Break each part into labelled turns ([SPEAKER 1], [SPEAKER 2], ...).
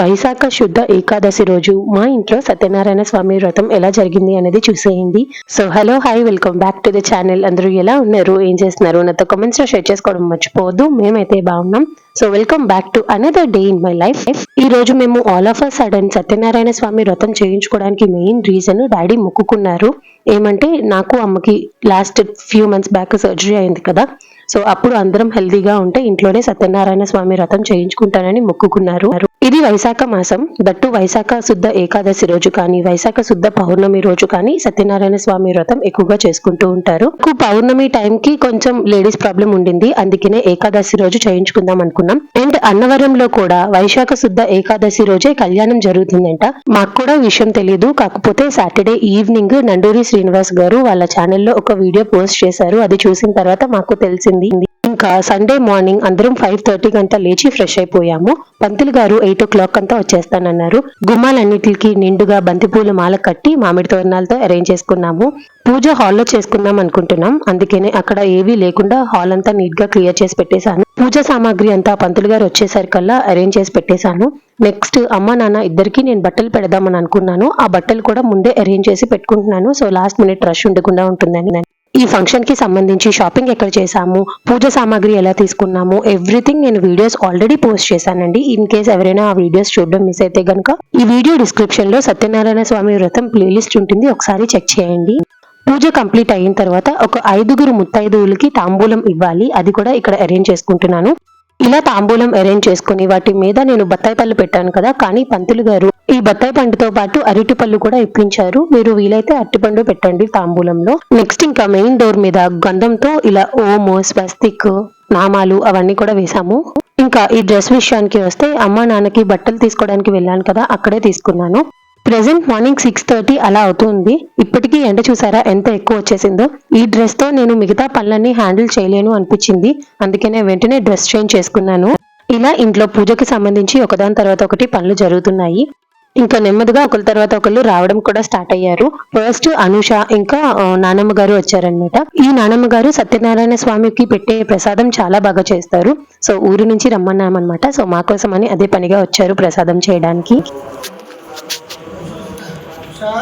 [SPEAKER 1] వైశాఖ శుద్ధ ఏకాదశి రోజు మా ఇంట్లో సత్యనారాయణ స్వామి వ్రతం ఎలా జరిగింది అనేది చూసేయండి. So hello hi welcome back to the channel అందరూ ఎలా ఉన్నారు? ఏం చేస్తున్నారు? నాతో కమెంట్స్లో షేర్ చేసుకోవడం మర్చిపోవద్దు. మేమైతే బాగున్నాం. So welcome back to another day in my life ఈ రోజు మేము all of a sudden Satyanarayana Swamy వ్రతం చేయించుకోవడానికి మెయిన్ రీజన్ డాడీ మొక్కుకున్నారు. ఏమంటే నాకు అమ్మకి last few months back surgery అయింది కదా. సో అప్పుడు అందరం హెల్దీగా ఉంటే ఇంట్లోనే సత్యనారాయణ స్వామి వ్రతం చేయించుకుంటానని మొక్కుకున్నారు. ఇది వైశాఖ మాసం. దట్టు వైశాఖ శుద్ధ ఏకాదశి రోజు కానీ వైశాఖ శుద్ధ పౌర్ణమి రోజు కానీ సత్యనారాయణ స్వామి వ్రతం ఎక్కువగా చేసుకుంటూ ఉంటారు. పౌర్ణమి టైం కి కొంచెం లేడీస్ ప్రాబ్లం ఉండింది. అందుకనే ఏకాదశి రోజు చేయించుకుందాం అనుకున్నాం. అండ్ అన్నవరంలో కూడా వైశాఖ శుద్ధ ఏకాదశి రోజే కళ్యాణం జరుగుతుందంట. మాకు కూడా విషయం తెలియదు కాకపోతే సాటర్డే ఈవినింగ్ నండూరి శ్రీనివాస్ గారు వాళ్ళ ఛానల్లో ఒక వీడియో పోస్ట్ చేశారు. అది చూసిన తర్వాత మాకు తెలిసింది. ఇంకా సండే మార్నింగ్ అందరం ఫైవ్ థర్టీ అంతా లేచి ఫ్రెష్ అయిపోయాము. పంతులు గారు ఎయిట్ ఓ క్లాక్ అంతా వచ్చేస్తానన్నారు. గుమ్మాలన్నిటికి నిండుగా బంతిపూల మాల కట్టి మామిడి తోరణాలతో అరేంజ్ చేసుకున్నాము. పూజ హాల్లో చేసుకుందాం అనుకుంటున్నాం. అందుకనే అక్కడ ఏవీ లేకుండా హాల్ అంతా నీట్గా క్లియర్ చేసి పెట్టేశాను. పూజ సామాగ్రి అంతా పంతులు గారు వచ్చేసరికల్లా అరేంజ్ చేసి పెట్టేశాను. నెక్స్ట్ అమ్మ నాన్న ఇద్దరికి నేను బట్టలు పెడదామని అనుకున్నాను. ఆ బట్టలు కూడా ముందే అరేంజ్ చేసి పెట్టుకుంటున్నాను. సో లాస్ట్ మినిట్ రష్ ఉండకుండా ఉంటుందని ఈ ఫంక్షన్కి సంబంధించి షాపింగ్ ఎక్కడ చేశాము పూజ సామాగ్రి ఎలా తీసుకున్నాము ఎవ్రీథింగ్ నేను వీడియోస్ ఆల్రెడీ పోస్ట్ చేశానండి. ఇన్ కేస్ ఎవరైనా ఆ వీడియోస్ చూడడం మిస్ అయితే కనుక ఈ వీడియో డిస్క్రిప్షన్లో సత్యనారాయణ స్వామి వ్రతం ప్లేలిస్ట్ ఉంటుంది. ఒకసారి చెక్ చేయండి. పూజ కంప్లీట్ అయిన తర్వాత ఒక ఐదుగురు ముత్తైదువులకి తాంబూలం ఇవ్వాలి. అది కూడా ఇక్కడ అరేంజ్ చేసుకుంటున్నాను. ఇలా తాంబూలం అరేంజ్ చేసుకుని వాటి మీద నేను బత్తాయి పళ్ళు పెట్టాను కదా కానీ పంతులు గారు ఈ బత్తాయి పండుతో పాటు అరటి పళ్ళు కూడా ఇప్పించారు. మీరు వీలైతే అరటిపండు పెట్టండి తాంబూలంలో. నెక్స్ట్ ఇంకా మెయిన్ డోర్ మీద గంధంతో ఇలా ఓమో స్వస్తిక్ నామాలు అవన్నీ కూడా వేసాము ఇంకా ఈ డ్రెస్ విషయానికి వస్తే అమ్మ నాన్నకి బట్టలు తీసుకోవడానికి వెళ్ళాను కదా అక్కడే తీసుకున్నాను. ప్రెసెంట్ మార్నింగ్ సిక్స్ థర్టీ అలా అవుతుంది. ఇప్పటికీ ఎండ చూసారా ఎంత ఎక్కువ వచ్చేసిందో? ఈ డ్రెస్తో నేను మిగతా పనులన్నీ హ్యాండిల్ చేయలేను అనిపించింది. అందుకనే వెంటనే డ్రెస్ చేంజ్ చేసుకున్నాను. ఇలా ఇంట్లో పూజకి సంబంధించి ఒకదాని తర్వాత ఒకటి పనులు జరుగుతున్నాయి. ఇంకా నెమ్మదిగా ఒకరి తర్వాత ఒకళ్ళు రావడం కూడా స్టార్ట్ అయ్యారు. ఫస్ట్ అనుష ఇంకా నానమ్మ గారు వచ్చారనమాట ఈ నానమ్మ గారు సత్యనారాయణ స్వామికి పెట్టే ప్రసాదం చాలా బాగా చేస్తారు. సో ఊరు నుంచి రమ్మన్నామన్నమాట. సో మా కోసం అని అదే పనిగా వచ్చారు ప్రసాదం చేయడానికి. ఇంకా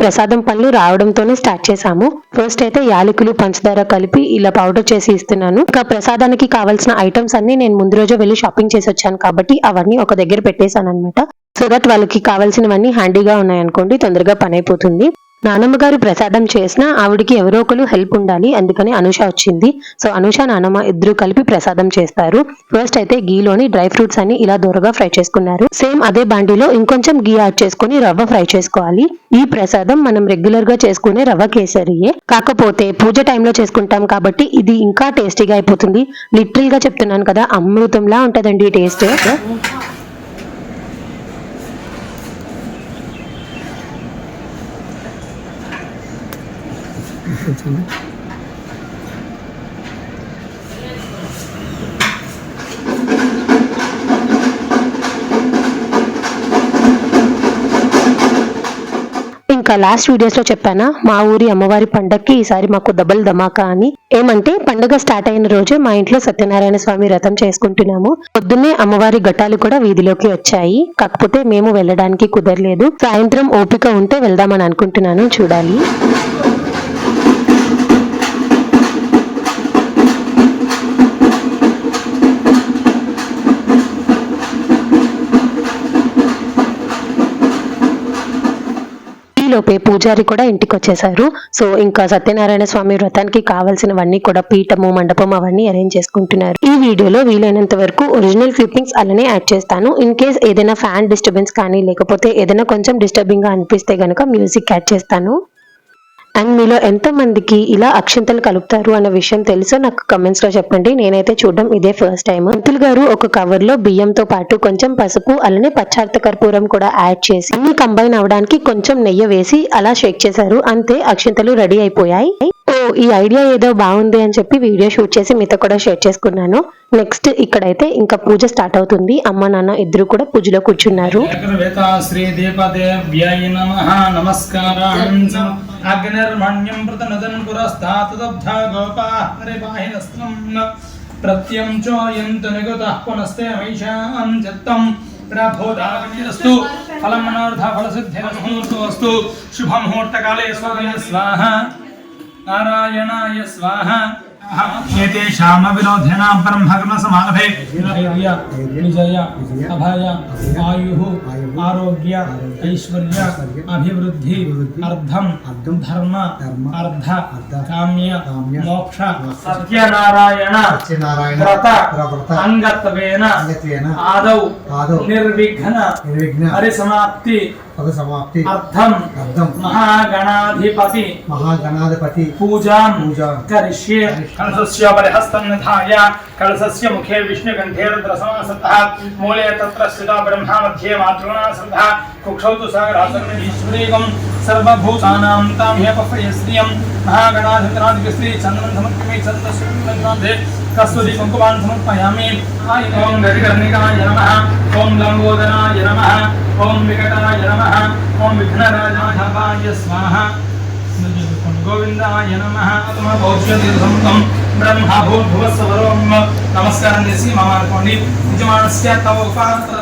[SPEAKER 1] ప్రసాదం పనులు రావడంతోనే స్టార్ట్ చేశాము. ఫస్ట్ అయితే యాలకులు పంచదార కలిపి ఇలా పౌడర్ చేసి ఇస్తున్నాను. ఇంకా ప్రసాదానికి కావాల్సిన ఐటమ్స్ అన్ని నేను ముందు రోజే వెళ్ళి షాపింగ్ చేసి వచ్చాను కాబట్టి అవన్నీ ఒక దగ్గర పెట్టేశాను అనమాట సో దట్ వాళ్ళకి కావాల్సినవన్నీ హ్యాండీగా ఉన్నాయనుకోండి తొందరగా పని అయిపోతుంది. నానమ్మ గారు ప్రసాదం చేసినా ఆవిడికి ఎవరో ఒకరు హెల్ప్ ఉండాలి. అందుకని అనుష వచ్చింది. సో అనుష నానమ్మ ఇద్దరు కలిపి ప్రసాదం చేస్తారు. ఫస్ట్ అయితే గీలోని డ్రై ఫ్రూట్స్ అన్ని ఇలా దూరగా ఫ్రై చేసుకున్నారు. సేమ్ అదే బాండీలో ఇంకొంచెం గీ యాడ్ చేసుకుని రవ్వ ఫ్రై చేసుకోవాలి. ఈ ప్రసాదం మనం రెగ్యులర్గా చేసుకునే రవ్వ కేసరియే. కాకపోతే పూజ టైంలో చేసుకుంటాం కాబట్టి ఇది ఇంకా టేస్టీగా అయిపోతుంది. లిటరల్గా చెప్తున్నాను కదా అమృతంలా ఉంటదండి టేస్ట్. ఇంకా లాస్ట్ వీడియోస్లో చెప్పానా? మా ఊరి అమ్మవారి పండక్కి ఈసారి మాకు డబల్ ధమాకా అని. ఏమంటే పండగ స్టార్ట్ అయిన రోజే మా ఇంట్లో సత్యనారాయణ స్వామి వ్రతం చేసుకుంటున్నాము. పొద్దున్నే అమ్మవారి ఘటాలు కూడా వీధిలోకి వచ్చాయి. కాకపోతే మేము వెళ్ళడానికి కుదరలేదు. సాయంత్రం ఓపిక ఉంటే వెళ్దామని అనుకుంటున్నాను. చూడాలి. లోపే పూజారి కూడా ఇంటికి వచ్చేసారు సో ఇంకా సత్యనారాయణ స్వామి వ్రతానికి కావాల్సినవన్నీ కూడా పీఠము మండపం అవన్నీ అరేంజ్ చేసుకుంటున్నారు. ఈ వీడియోలో వీలైనంత వరకు ఒరిజినల్ క్లిప్పింగ్స్ అలానే యాడ్ చేస్తాను. ఇన్ కేస్ ఏదైనా ఫ్యాన్ డిస్టర్బెన్స్ కానీ లేకపోతే ఏదైనా కొంచెం డిస్టర్బింగ్గా అనిపిస్తే గనుక మ్యూజిక్ యాడ్ చేస్తాను. అండ్ మీలో ఎంత మందికి ఇలా అక్షింతలు కలుపుతారు అన్న విషయం తెలుసో నాకు కమెంట్స్లో చెప్పండి. నేనైతే చూడడం ఇదే ఫస్ట్ టైం అంతుల్ గారు ఒక కవర్లో బియ్యంతో పాటు కొంచెం పసుపు అలానే పచ్చార్త కర్పూరం కూడా యాడ్ చేసి అన్ని కంబైన్ అవడానికి కొంచెం నెయ్యి వేసి అలా షేక్ చేశారు. అంతే అక్షంతలు రెడీ అయిపోయాయి. ఈ ఐడియా ఏదో బాగుంది అని చెప్పి వీడియో షూట్ చేసి మీతో కూడా షేర్ చేసుకున్నాను. నెక్స్ట్ ఇక్కడైతే ఇంకా పూజ స్టార్ట్ అవుతుంది. అమ్మ నాన్న ఇద్దరు కూడా పూజలో కూర్చున్నారు.
[SPEAKER 2] ఏకవేతా నిగతః పునస్తే వైశాం చిత్తం नारायणाय स्वाहा। एतेषामविरोधिणां ब्रह्मकर्मसमाधे धैर्य विजय अभय आयुः आरोग्य ऐश्वर्य अभिवृद्धि
[SPEAKER 3] अर्धम
[SPEAKER 2] धर्म
[SPEAKER 3] अर्ध
[SPEAKER 2] काम्य
[SPEAKER 3] मोक्ष
[SPEAKER 2] सत्यनारायण
[SPEAKER 3] अङ्गत्वेन
[SPEAKER 2] आदौ
[SPEAKER 3] निर्विघ्न
[SPEAKER 2] हरिसमाप्ति
[SPEAKER 3] పద సమాప్తి
[SPEAKER 2] అర్థం.
[SPEAKER 3] అర్థం.
[SPEAKER 2] మహాగణాధిపతి.
[SPEAKER 3] మహాగణాధిపతి.
[SPEAKER 2] పూజాం.
[SPEAKER 3] పూజాం.
[SPEAKER 2] కరిష్యే. కలశస్య పరిహస్తం నిధాయ. కలశస్య ముఖే విష్ణుకంఠే రుద్రసమాసతః మూలే తత్ర స్థితా బ్రహ్మా మధ్యే మాతృగణా శ్రద్ధా కుక్షౌ తు సాగరాసర్వ ఈశ్వరీకం సర్వభూతానాం తాం హ్యపఫయస్త్రియం మహాగణాధిపతినాథి శ్రీ చంద్రం సమర్పమి చంద్రస్య కస్తూరి కుంకుమాన్ సమర్పయామి ఓం గరికర్ణికాయ నమ ఓం లంబోదరాయ నమ ఓం వికటాయ నమ ఓం విఘ్నరాజాయ స్వాహ గోవిందాయ నమ తమ భౌష్యతీర్థం బ్రహ్మ భూర్భువస్వరం నమస్కారం చేసి మమ యజమానస్య తవ ఉపాంతర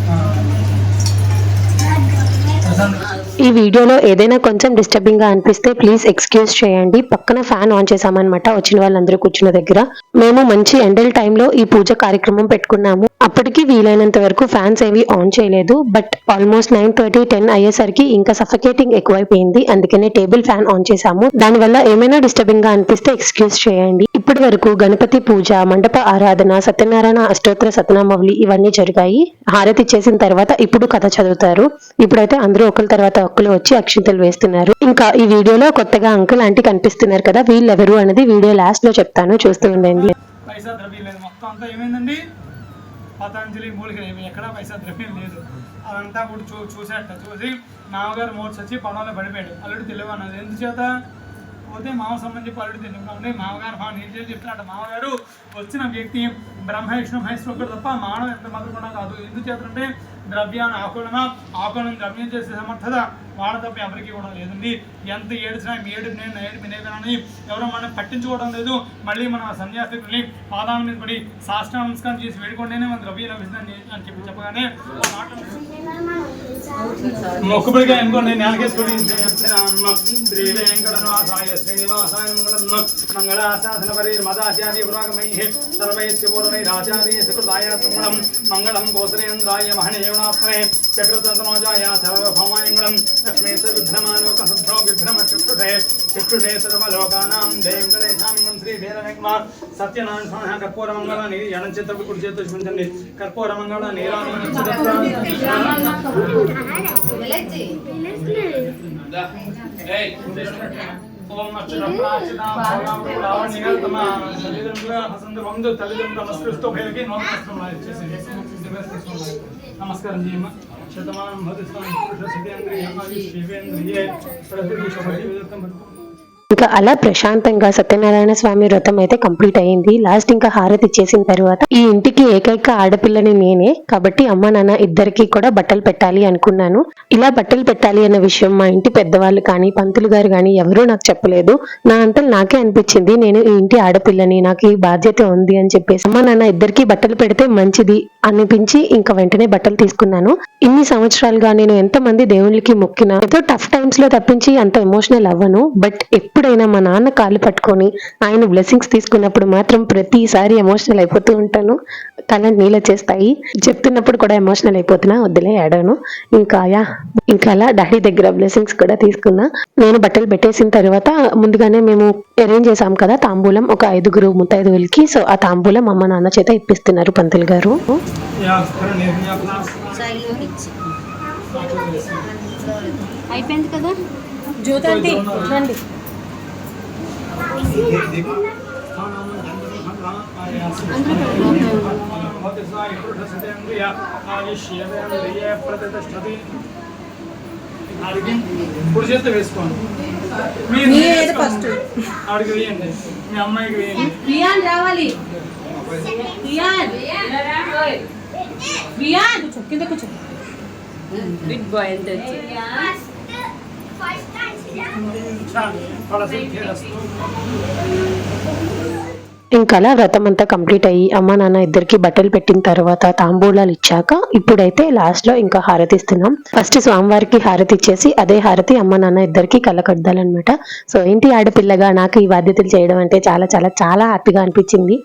[SPEAKER 1] ఈ వీడియోలో ఏదైనా కొంచెం డిస్టర్బింగ్గా అనిపిస్తే ప్లీజ్ ఎక్స్క్యూజ్ చేయండి. పక్కన ఫ్యాన్ ఆన్ చేసామన్నమాట వచ్చిన వాళ్ళందరూ కూర్చున్న దగ్గర. మేము మంచి ఎండల్ టైంలో ఈ పూజ కార్యక్రమం పెట్టుకున్నాము. అప్పటికి వీలైనంత వరకు ఫ్యాన్స్ ఏవి ఆన్ చేయలేదు. But almost nine thirty ten అయ్యేసరికి ఇంకా సఫకేటింగ్ ఎక్కువైపోయింది. అందుకనే టేబుల్ ఫ్యాన్ ఆన్ చేసాము దానివల్ల ఏమైనా డిస్టర్బింగ్గా అనిపిస్తే ఎక్స్క్యూజ్ చేయండి. ఇప్పటి వరకు గణపతి పూజ మండప ఆరాధన సత్యనారాయణ అష్టోత్తర సతనామవళి ఇవన్నీ జరిగాయి. హారతి చేసిన తర్వాత ఇప్పుడు కథ చదువుతారు. ఇప్పుడైతే అందరూ ఒకరి తర్వాత ఒక్కరు వచ్చి అక్షింతలు వేస్తున్నారు. ఇంకా ఈ వీడియోలో కొత్తగా అంకుల్ ఆంటీ కనిపిస్తున్నారు కదా వీళ్ళెవరు అనేది వీడియో లాస్ట్లో చెప్తాను. చూస్తూ ఉండండి.
[SPEAKER 2] పైసా ద్రవ్యం లేదు. మొత్తం అంతా ఏమైందండి? పతంజలి మూలికలు ఏమి? ఎక్కడ పైసా ద్రవ్యం లేదు. అదంతా కూడా చూ చూసేట చూసి మామగారు మోడ్స్ వచ్చి పొలంలో పడిపోయాడు. అల్లుడు తెలియదు అన్నది ఎందుచేత? పోతే మామ సంబంధించి పలుడు తెలుగులో ఉండే మామగారు మా నేను చెప్పినట్టు చెప్తున్నాడు మామగారు వచ్చిన వ్యక్తి బ్రహ్మ విష్ణు మహేశ్వరు ఒకటి తప్ప మానవ ఎంత మాత్రం కూడా కాదు. ఎందుచేతంటే ద్రవ్యాన్ని ఆకులన ఆకులను ద్రవ్యం చేసే సమర్థత వాడ తప్ప ఎవరికి కూడా లేదండి ఎంత ఏడిచినా మీ ఏడు నేను ఏడు నేనే కానీ ఎవరో మనం పట్టించుకోవడం లేదు. మళ్ళీ మనం ఆ సన్యాసికుల్ని పాదాల మీద పడి సాష్టాంగ నమస్కారం చేసి వేడుకుంటేనే మన ద్రవ్యం లభిస్తుందని అని చెప్పి చెప్పగానే మాట మొక్కుబడిగా అనుకోండి నేలకేసుకొని శ్రీ వెంకటనాథాయ శ్రీనివాసాయ మంగళం మంగళాశాసన పరి మదాచార్య పురాగమై సర్వైస్య పూర్వైరాచార్య సుకృతాయ మంగళం మంగళం కోసరేంద్రాయ మహనీయునాత్మే చక్రతంతనోజాయ సర్వభౌమాయ మంగళం లక్ష్మీ విభ్రమాలోక శుద్ధో విభ్రమ చక్షుషే చక్షుషే సర్వలోకానాం వెంకటేశామింగం శ్రీ వీరవేక్మ సత్యనారాయణ కర్పూర మంగళ నీరు ఓం తల్లిదండ్రుల తల్లిదండ్రుల నమస్కరిస్తూ భయకి నమస్కారం చేయమ్మ శతమానం భవిస్తాం పురుష సిద్ధేంద్రియ శివేంద్రియే ప్రకృతి శుభతి విదత్తం
[SPEAKER 1] ఇంకా అలా ప్రశాంతంగా సత్యనారాయణ స్వామి వ్రతం అయితే కంప్లీట్ అయ్యింది లాస్ట్ ఇంకా హారతి ఇచ్చేసిన తర్వాత ఈ ఇంటికి ఏకైక ఆడపిల్లని నేనే. కాబట్టి అమ్మ నాన్న ఇద్దరికి కూడా బట్టలు పెట్టాలి అనుకున్నాను. ఇలా బట్టలు పెట్టాలి అన్న విషయం మా ఇంటి పెద్దవాళ్ళు కానీ పంతులు గారు కానీ ఎవరూ నాకు చెప్పలేదు. నా అంతలు నాకే అనిపించింది నేను ఈ ఇంటి ఆడపిల్లని నాకు ఈ బాధ్యత ఉంది అని చెప్పేసి. అమ్మ నాన్న ఇద్దరికి బట్టలు పెడితే మంచిది. అనిపించి ఇంకా వెంటనే బట్టలు తీసుకున్నాను. ఇన్ని సంవత్సరాలుగా నేను ఎంతమంది దేవుళ్ళకి మొక్కినా ఏదో టఫ్ టైమ్స్లో తప్పించి అంత ఎమోషనల్ అవ్వను. బట్ ఎప్పుడైనా మా నాన్న కాళ్ళు పట్టుకొని ఆయన బ్లెస్సింగ్స్ తీసుకున్నప్పుడు మాత్రం ప్రతిసారి ఎమోషనల్ అయిపోతూ ఉంటాను. కళ్ళ నీళ్ళు చేస్తాయి. చెప్తున్నప్పుడు కూడా ఎమోషనల్ అయిపోతున్నా వద్దులే ఆడాను ఇంకా యా ఇంకా అలా డాడీ దగ్గర బ్లెస్సింగ్స్ కూడా తీసుకున్నా. నేను బట్టలు పెట్టేసిన తర్వాత ముందుగానే మేము అరేంజ్ చేసాం కదా తాంబూలం ఒక ఐదుగురు ముత్తైదువులకి. సో ఆ తాంబూలం అమ్మ నాన్న చేత ఇప్పిస్తున్నారు పంతులు గారు.
[SPEAKER 4] అయిపోయింది కదా?
[SPEAKER 5] జ్యోతంతి రండి.
[SPEAKER 2] ఇప్పుడు చేస్తే వేసుకోండి. మీరు
[SPEAKER 5] first?
[SPEAKER 2] ఆవిడకి వేయండి. మీ అమ్మాయికి వేయండి.
[SPEAKER 5] బియాన్ రావాలి. బియాన్ బియాన్ కూర్చో కింద బాయ్
[SPEAKER 1] ఇంకా అలా వ్రతం అంతా కంప్లీట్ అయ్యి అమ్మ నాన్న ఇద్దరికి బట్టలు పెట్టిన తర్వాత తాంబూలాలు ఇచ్చాక ఇప్పుడైతే లాస్ట్లో ఇంకా హారతి ఇస్తున్నాం. ఫస్ట్ స్వామివారికి హారతి ఇచ్చేసి అదే హారతి అమ్మ నాన్న ఇద్దరికి కళ్ళకద్దాలన్నమాట సో ఇంటి ఆడపిల్లగా నాకు ఈ బాధ్యతలు చేయడం అంటే చాలా చాలా చాలా హ్యాపీగా అనిపించింది.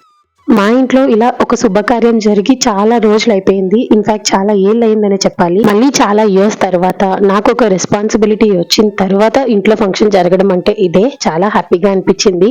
[SPEAKER 1] మా ఇంట్లో ఇలా ఒక శుభకార్యం జరిగి చాలా రోజులు అయిపోయింది. ఇన్ఫాక్ట్ చాలా ఏళ్ళు అయిందనే చెప్పాలి. మళ్ళీ చాలా ఇయర్స్ తర్వాత నాకు ఒక రెస్పాన్సిబిలిటీ వచ్చిన తర్వాత ఇంట్లో ఫంక్షన్ జరగడం అంటే ఇదే. చాలా హ్యాపీగా అనిపించింది.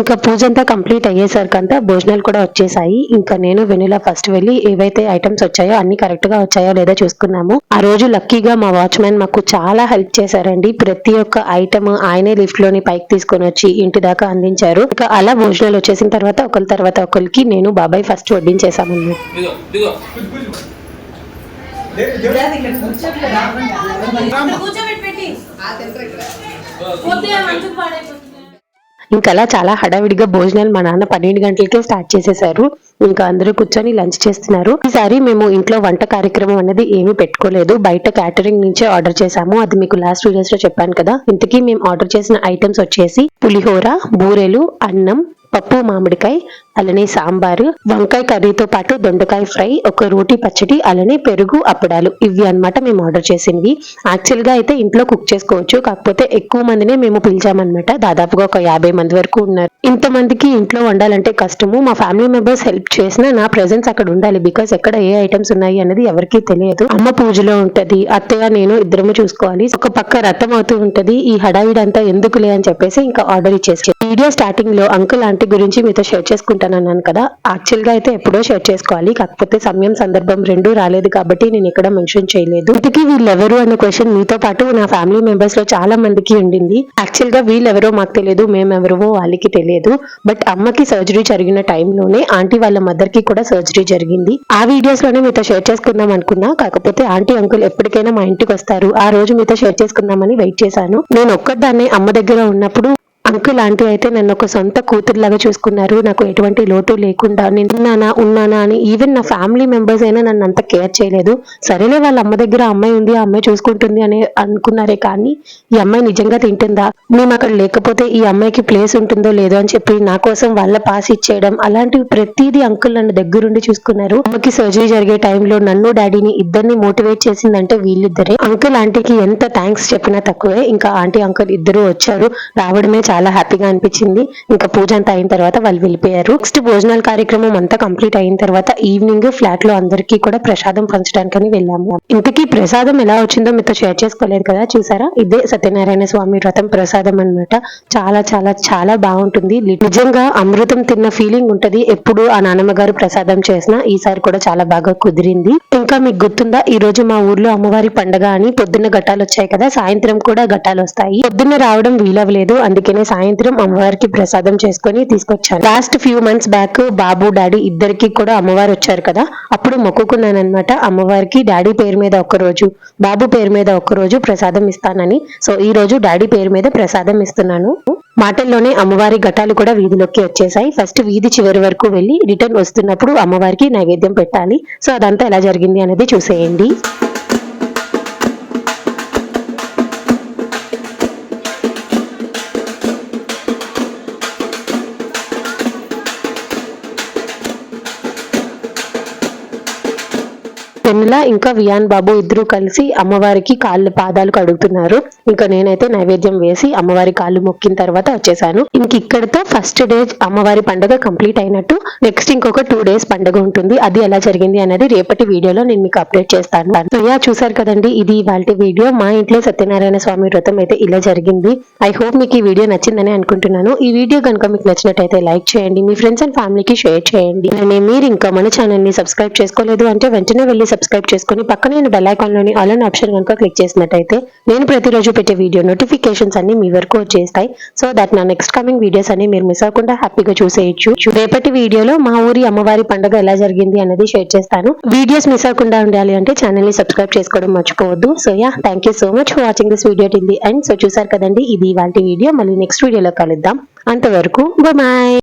[SPEAKER 1] ఇంకా పూజ అంతా కంప్లీట్ అయ్యేసరికంతా భోజనాలు కూడా వచ్చేసాయి. ఇంకా నేను వెనిలా ఫస్ట్ వెళ్ళి ఏవైతే ఐటమ్స్ వచ్చాయో అన్ని కరెక్ట్గా వచ్చాయో లేదో చూసుకున్నాము. ఆ రోజు లక్కీగా మా వాచ్మెన్ మాకు చాలా హెల్ప్ చేశారండి. ప్రతి ఒక్క ఐటమ్ ఆయనే లిఫ్ట్లోని పైకి తీసుకొని వచ్చి ఇంటి దాకా అందించారు. ఇంకా అలా భోజనాలు వచ్చేసిన తర్వాత ఒకరి తర్వాత ఒకరికి నేను బాబాయ్ ఫస్ట్ వడ్డించేసామన్నమాట
[SPEAKER 5] కూర్చోబెట్టి.
[SPEAKER 1] అలా చాలా హడావిడిగా భోజనాలు మా నాన్న పన్నెండు గంటలకే స్టార్ట్ చేసేసారు. ఇంకా అందరూ కూర్చొని లంచ్ చేస్తున్నారు. ఈసారి మేము ఇంట్లో వంట కార్యక్రమం అనేది ఏమీ పెట్టుకోలేదు. బయట క్యాటరింగ్ నుంచే ఆర్డర్ చేశాము. అది మీకు లాస్ట్ వీడియోస్లో చెప్పాను కదా. ఇంతకీ మేము ఆర్డర్ చేసిన ఐటమ్స్ వచ్చేసి పులిహోర బూరెలు అన్నం పప్పు మామిడికాయ అలానే సాంబారు వంకాయ కర్రీతో పాటు దొండకాయ ఫ్రై ఒక రోటి పచ్చడి అలానే పెరుగు అప్పడాలు. ఇవి అన్నమాట మేము ఆర్డర్ చేసినవి. యాక్చువల్గా అయితే ఇంట్లో కుక్ చేసుకోవచ్చు. కాకపోతే ఎక్కువ మందినే మేము పిలిచామన్నమాట. దాదాపుగా ఒక యాభై మంది వరకు ఉన్నారు. ఇంత మందికి ఇంట్లో వండాలంటే కష్టము. మా ఫ్యామిలీ మెంబర్స్ హెల్ప్ చేసినా నా ప్రెసెన్స్ అక్కడ ఉండాలి. బికాస్ ఎక్కడ ఏ ఐటమ్స్ ఉన్నాయి అనేది ఎవరికీ తెలియదు. అమ్మ పూజలో ఉంటది. అత్తయ్య నేను ఇద్దరము చూసుకోవాలి. ఒక పక్క రథం అవుతూ ఉంటది. ఈ హడావిడంతా ఎందుకులే అని చెప్పేసి ఇంకా ఆర్డర్ ఇచ్చేసి వీడియో స్టార్టింగ్లో అంకుల్ ఆంటీ గురించి మీతో షేర్ చేసుకుంటాను. అన్నాను కదా. యాక్చువల్గా అయితే ఎప్పుడో షేర్ చేసుకోవాలి. కాకపోతే సమయం సందర్భం రెండూ రాలేదు కాబట్టి నేను ఇక్కడ మెన్షన్ చేయలేదు. ఇంతకీ వీళ్ళెవరు అనే క్వశ్చన్ మీతో పాటు నా ఫ్యామిలీ మెంబర్స్లో చాలా మందికి ఉండింది. యాక్చువల్గా వీళ్ళెవరో మాకు తెలియదు మేమెవరో వాళ్ళకి తెలియదు. బట్ అమ్మకి సర్జరీ జరిగిన టైంలోనే ఆంటీ వాళ్ళ మదర్కి కూడా సర్జరీ జరిగింది. ఆ వీడియోస్లోనే మీతో షేర్ చేసుకుందాం అనుకున్నా. కాకపోతే ఆంటీ అంకుల్ ఎప్పటికైనా మా ఇంటికి వస్తారు. ఆ రోజు మీతో షేర్ చేసుకుందామని వెయిట్ చేశాను. నేను ఒక్కదాన్నే అమ్మ దగ్గర ఉన్నప్పుడు అంకుల్ ఆంటీ అయితే నన్ను ఒక సొంత కూతురులాగా చూసుకున్నారు. నాకు ఎటువంటి లోటు లేకుండా నిన్నానా ఉన్నానా ఉన్నానా అని ఈవెన్ నా ఫ్యామిలీ మెంబర్స్ అయినా నన్ను అంత కేర్ చేయలేదు. సరేలే వాళ్ళ అమ్మ దగ్గర అమ్మాయి ఉంది ఆ అమ్మాయి చూసుకుంటుంది అని అనుకున్నారే కానీ ఈ అమ్మాయి నిజంగా తింటుందా? మేము అక్కడ లేకపోతే ఈ అమ్మాయికి ప్లేస్ ఉంటుందో లేదో అని చెప్పి నా కోసం వాళ్ళ పాస్ ఇచ్చేయడం అలాంటివి ప్రతిదీ అంకుల్ నన్ను దగ్గరుండి చూసుకున్నారు. అమ్మకి సర్జరీ జరిగే టైంలో నన్ను డాడీని ఇద్దరిని మోటివేట్ చేసిందంటే వీళ్ళిద్దరే. అంకుల్ ఆంటీకి ఎంత థ్యాంక్స్ చెప్పినా తక్కువే. ఇంకా ఆంటీ అంకుల్ ఇద్దరు వచ్చారు. రావడమే చాలా. హ్యాపీగా అనిపించింది. ఇంకా పూజ అంతా అయిన తర్వాత వాళ్ళు వెళ్ళిపోయారు. నెక్స్ట్ భోజనాల కార్యక్రమం అంతా కంప్లీట్ అయిన తర్వాత ఈవినింగ్ ఫ్లాట్లో అందరికీ కూడా ప్రసాదం పంచడానికని వెళ్ళాము. ఇంతకీ ప్రసాదం ఎలా వచ్చిందో మీతో షేర్ చేసుకోలేదు కదా చూసారా? ఇదే సత్యనారాయణ స్వామి వ్రతం ప్రసాదం అన్నమాట. చాలా చాలా చాలా బాగుంటుంది. నిజంగా అమృతం తిన్న ఫీలింగ్ ఉంటది. ఎప్పుడు ఆ నాన్నమ్మ గారు ప్రసాదం చేసినా ఈసారి కూడా చాలా బాగా కుదిరింది. ఇంకా మీకు గుర్తుందా ఈ రోజు మా ఊర్లో అమ్మవారి పండగ అని పొద్దున్న ఘట్టాలు వచ్చాయి కదా సాయంత్రం కూడా ఘట్టాలు వస్తాయి. పొద్దున్న రావడం వీలవలేదు అందుకనే సాయంత్రం అమ్మవారికి ప్రసాదం చేసుకొని తీసుకొచ్చాను లాస్ట్ ఫ్యూ మంత్స్ బ్యాక్ బాబు డాడీ ఇద్దరికి కూడా అమ్మవారు వచ్చారు కదా. అప్పుడు మొక్కుకున్నాను అమ్మవారికి డాడీ పేరు మీద ఒక రోజు బాబు పేరు మీద ఒక రోజు ప్రసాదం ఇస్తానని. సో ఈ రోజు డాడీ పేరు మీద ప్రసాదం ఇస్తున్నాను. మాటల్లోనే అమ్మవారి ఘటాలు కూడా వీధిలోకి వచ్చేసాయి. ఫస్ట్ వీధి చివరి వరకు వెళ్ళి రిటర్న్ వస్తున్నప్పుడు అమ్మవారికి నైవేద్యం పెట్టాలి. సో అదంతా ఎలా జరిగింది అనేది చూసేయండి. నిర్మల ఇంకా వియాన్ బాబు ఇద్దరు కలిసి అమ్మవారికి కాళ్ళు పాదాలు కడుగుతున్నారు. ఇంకా నేనైతే నైవేద్యం వేసి అమ్మవారి కాళ్ళు మొక్కిన తర్వాత వచ్చేసాను. ఇంక ఇక్కడతో ఫస్ట్ డే అమ్మవారి పండుగ కంప్లీట్ అయినట్టు నెక్స్ట్ ఇంకొక టూ డేస్ పండుగ ఉంటుంది. అది ఎలా జరిగింది అనేది రేపటి వీడియోలో నేను మీకు అప్డేట్ చేస్తాను. సో యా చూసారు కదండి ఇది వాళ్ళ వీడియో. మా ఇంట్లో సత్యనారాయణ స్వామి వ్రతం అయితే ఇలా జరిగింది. ఐ హోప్ మీకు ఈ వీడియో నచ్చిందని అనుకుంటున్నాను. ఈ వీడియో కనుక మీకు నచ్చినట్టయితే లైక్ చేయండి. మీ ఫ్రెండ్స్ అండ్ ఫ్యామిలీకి షేర్ చేయండి. అలానే మీరు ఇంకా మన ఛానల్ని సబ్స్క్రైబ్ చేసుకోలేదు అంటే వెంటనే వెళ్ళి సబ్స్క్రైబ్ చేసుకుని పక్కనే బెల్ ఐకాన్లోని ఆల్ అన్ ఆప్షన్ కనుక క్లిక్ చేసినట్టయితే నేను ప్రతిరోజు పెట్టే వీడియో నోటిఫికేషన్స్ అన్ని మీ వరకు వచ్చేస్తాయి. సో దట్ నా నెక్స్ట్ కమింగ్ వీడియోస్ అన్ని మీరు మిస్ అవ్వకుండా హ్యాపీగా చూసేయచ్చు. రేపటి వీడియోలో మా ఊరి అమ్మవారి పండుగ ఎలా జరిగింది అనేది షేర్ చేస్తాను. వీడియోస్ మిస్ అవ్వకుండా ఉండాలి అంటే ఛానల్ని సబ్స్క్రైబ్ చేసుకోవడం మర్చిపోవద్దు. So ya thank you so much for watching this video till the and so చూసారు కదండి ఇది ఇవాళ వీడియో మళ్ళీ నెక్స్ట్ వీడియోలో కలుద్దాం. అంతవరకు బాయ్